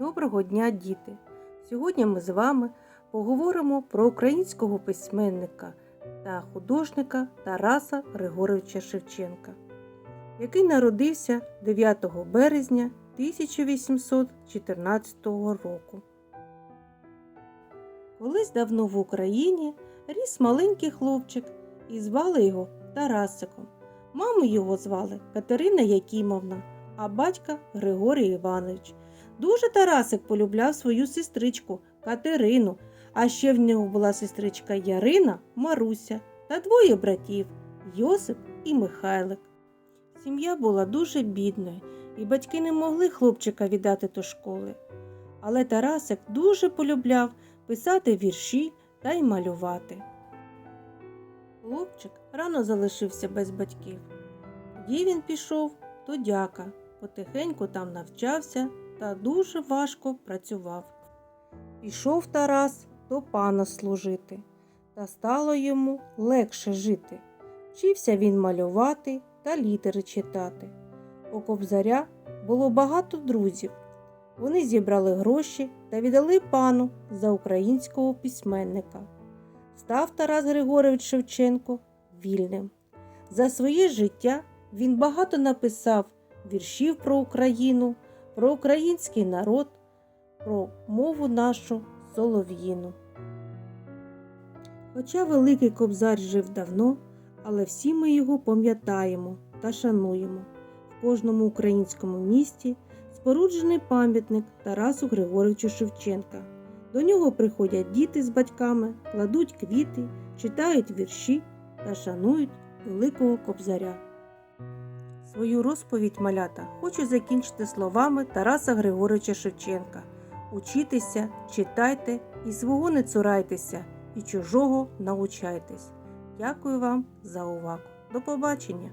Доброго дня, діти! Сьогодні ми з вами поговоримо про українського письменника та художника Тараса Григоровича Шевченка, який народився 9 березня 1814 року. Колись давно в Україні ріс маленький хлопчик і звали його Тарасиком. Маму його звали Катерина Якімовна, а батька Григорій Іванович. Дуже Тарасик полюбляв свою сестричку Катерину, а ще в нього була сестричка Ярина, Маруся та двоє братів Йосип і Михайлик. Сім'я була дуже бідною, і батьки не могли хлопчика віддати до школи. Але Тарасик дуже полюбляв писати вірші та й малювати. Хлопчик рано залишився без батьків. Тоді він пішов до дяка, потихеньку там навчався та дуже важко працював. Пішов Тарас до пана служити, та стало йому легше жити. Вчився він малювати та літери читати. У кобзаря було багато друзів. Вони зібрали гроші та віддали пану за українського письменника. Став Тарас Григорович Шевченко вільним. За своє життя він багато написав віршів про Україну, про український народ, про мову нашу солов'їну. Хоча Великий Кобзар жив давно, але всі ми його пам'ятаємо та шануємо. В кожному українському місті споруджений пам'ятник Тарасу Григоровичу Шевченка. До нього приходять діти з батьками, кладуть квіти, читають вірші та шанують Великого Кобзаря. Свою розповідь малята хочу закінчити словами Тараса Григоровича Шевченка. Учітеся, читайте і свого не цурайтеся, і чужого научайтесь. Дякую вам за увагу. До побачення!